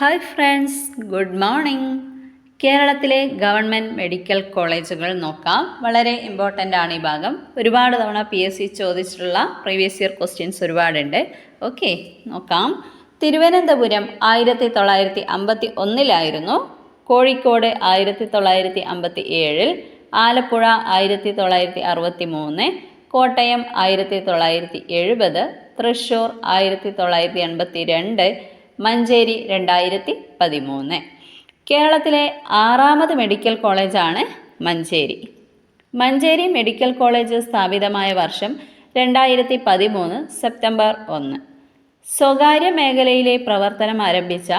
Hi friends good morning. കേരളത്തിലെ government medical കോളേജുകൾ നോക്കാം. വളരെ ഇമ്പോർട്ടന്റ് ആണ് ഈ ഭാഗം. ഒരുപാട് തവണ പി എസ് സി ചോദിച്ചിട്ടുള്ള പ്രീവിയസ് ഇയർ ക്വസ്റ്റ്യൻസ് ഒരുപാടുണ്ട്. ഓക്കെ നോക്കാം. തിരുവനന്തപുരം ആയിരത്തി തൊള്ളായിരത്തി അമ്പത്തി ഒന്നിലായിരുന്നു കോഴിക്കോട് ആയിരത്തി തൊള്ളായിരത്തി അമ്പത്തി ഏഴിൽ ആലപ്പുഴ ആയിരത്തി തൊള്ളായിരത്തി അറുപത്തി മൂന്ന് കോട്ടയം ആയിരത്തി തൊള്ളായിരത്തി എഴുപത് തൃശ്ശൂർ ആയിരത്തി തൊള്ളായിരത്തി എൺപത്തി രണ്ട് മഞ്ചേരി രണ്ടായിരത്തി പതിമൂന്ന്. കേരളത്തിലെ ആറാമത് മെഡിക്കൽ കോളേജാണ് മഞ്ചേരി. മഞ്ചേരി മെഡിക്കൽ കോളേജ് സ്ഥാപിതമായ വർഷം രണ്ടായിരത്തി പതിമൂന്ന് സെപ്റ്റംബർ ഒന്ന്. സ്വകാര്യ മേഖലയിലെ പ്രവർത്തനം ആരംഭിച്ച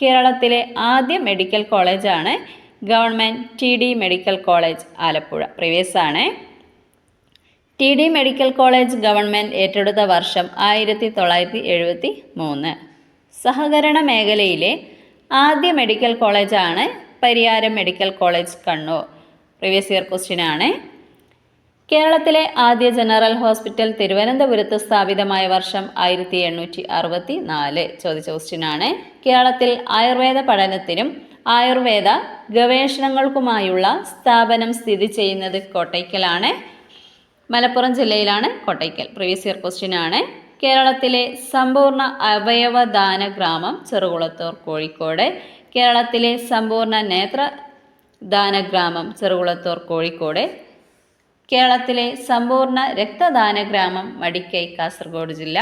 കേരളത്തിലെ ആദ്യ മെഡിക്കൽ കോളേജാണ് government T D medical college Alappuzha. Previous ആണ് T D medical college government ഏറ്റെടുത്ത വർഷം ആയിരത്തി തൊള്ളായിരത്തി എഴുപത്തി മൂന്ന്. സഹകരണ മേഖലയിലെ ആദ്യ മെഡിക്കൽ കോളേജാണ് Pariyaram medical college Kannur. Previous year question ആണ്. കേരളത്തിലെ ആദ്യ ജനറൽ ഹോസ്പിറ്റൽ തിരുവനന്തപുരത്ത് സ്ഥാപിതമായ വർഷം ആയിരത്തി എണ്ണൂറ്റി അറുപത്തി നാല് ചോദിച്ച ക്വസ്റ്റ്യനാണ് കേരളത്തിൽ ആയുർവേദ പഠനത്തിനും ആയുർവേദ ഗവേഷണങ്ങൾക്കുമായുള്ള സ്ഥാപനം സ്ഥിതി ചെയ്യുന്നത് കോട്ടയ്ക്കലാണ്. മലപ്പുറം ജില്ലയിലാണ് കോട്ടയ്ക്കൽ. പ്രീവിയസ് ഇയർ ക്വസ്റ്റ്യൻ ആണ്. കേരളത്തിലെ സമ്പൂർണ അവയവദാന ഗ്രാമം ചെറുകുളത്തൂർ കോഴിക്കോട്. കേരളത്തിലെ സമ്പൂർണ നേത്ര ദാന ഗ്രാമം ചെറുകുളത്തൂർ കോഴിക്കോട്. കേരളത്തിലെ സമ്പൂർണ രക്തദാന ഗ്രാമം മടിക്കൈ കാസർഗോഡ് ജില്ല.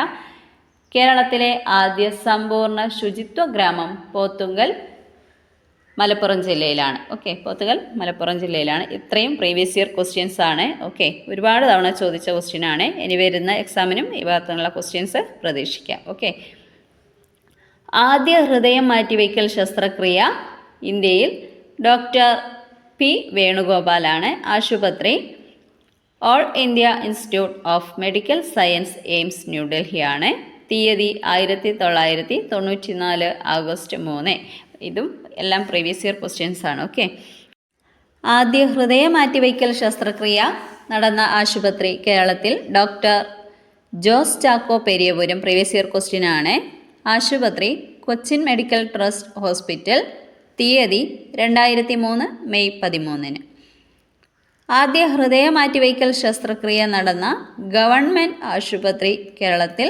കേരളത്തിലെ ആദ്യ സമ്പൂർണ ശുചിത്വ ഗ്രാമം പോത്തുങ്കൽ മലപ്പുറം ജില്ലയിലാണ്. ഓക്കെ പോത്തുകൽ മലപ്പുറം ജില്ലയിലാണ്. ഇത്രയും പ്രീവിയസ് ഇയർ ക്വസ്റ്റ്യൻസ് ആണ്. ഓക്കെ ഒരുപാട് തവണ ചോദിച്ച ക്വസ്റ്റ്യൻ ആണ്. ഇനി വരുന്ന എക്സാമിനും ഈ ഭാഗത്തുനിന്നുള്ള ക്വസ്റ്റ്യൻസ് പ്രതീക്ഷിക്കാം. ഓക്കെ ആദ്യ ഹൃദയം മാറ്റിവെക്കൽ ശസ്ത്രക്രിയ ഇന്ത്യയിൽ ഡോക്ടർ പി വേണുഗോപാലാണ്. ആശുപത്രി all India institute of medical science AIIMS ന്യൂഡൽഹിയാണ് തീയതി ആയിരത്തി തൊള്ളായിരത്തി തൊണ്ണൂറ്റി നാല് ആഗസ്റ്റ് മൂന്ന്. ഇതും എല്ലാം പ്രീവിയസ് ഇയർ ക്വസ്റ്റ്യൻസ് ആണ് ഓക്കെ ആദ്യ ഹൃദയ മാറ്റിവയ്ക്കൽ ശസ്ത്രക്രിയ നടന്ന ആശുപത്രി കേരളത്തിൽ doctor Jose Chacko Periyapuram previous year question ആണ്. ആശുപത്രി കൊച്ചിൻ മെഡിക്കൽ ട്രസ്റ്റ് ഹോസ്പിറ്റൽ തീയതി രണ്ടായിരത്തി മൂന്ന് മെയ് പതിമൂന്നിന്. ആദ്യ ഹൃദയ മാറ്റിവയ്ക്കൽ ശസ്ത്രക്രിയ നടന്ന ഗവൺമെന്റ് ആശുപത്രി കേരളത്തിൽ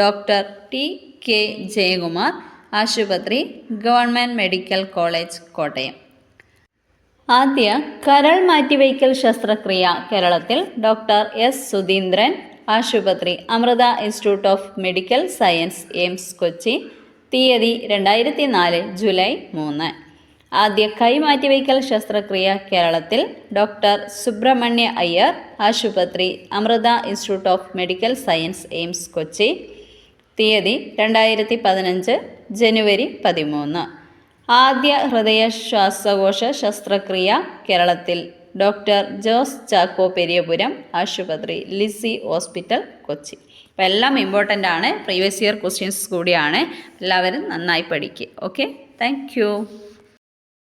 ഡോക്ടർ ടി കെ ജയകുമാർ ആശുപത്രി ഗവൺമെന്റ് മെഡിക്കൽ കോളേജ് കോട്ടയം. ആദ്യ കരൾ മാറ്റിവയ്ക്കൽ ശസ്ത്രക്രിയ കേരളത്തിൽ ഡോക്ടർ എസ് സുധീന്ദ്രൻ ആശുപത്രി Amrita institute of medical science AIIMS Kochi തീയതി രണ്ടായിരത്തി നാല് ജൂലൈ മൂന്ന്. ആദ്യ കൈമാറ്റിവയ്ക്കൽ ശസ്ത്രക്രിയ കേരളത്തിൽ ഡോക്ടർ സുബ്രഹ്മണ്യ അയ്യർ ആശുപത്രി Amrita institute of medical science AIIMS Kochi തീയതി രണ്ടായിരത്തി പതിനഞ്ച് ജനുവരി പതിമൂന്ന്. ആദ്യ ഹൃദയ ശ്വാസകോശ ശസ്ത്രക്രിയ കേരളത്തിൽ ഡോക്ടർ ജോസ് ചാക്കോ പെരിയപുരം ആശുപത്രി ലിസി ഹോസ്പിറ്റൽ കൊച്ചി. അപ്പോൾ എല്ലാം ഇമ്പോർട്ടന്റ് ആണ്. പ്രീവിയസ് ഇയർ ക്വസ്റ്റ്യൻസ് കൂടിയാണ്. എല്ലാവരും നന്നായി പഠിക്കുക ഓക്കെ താങ്ക്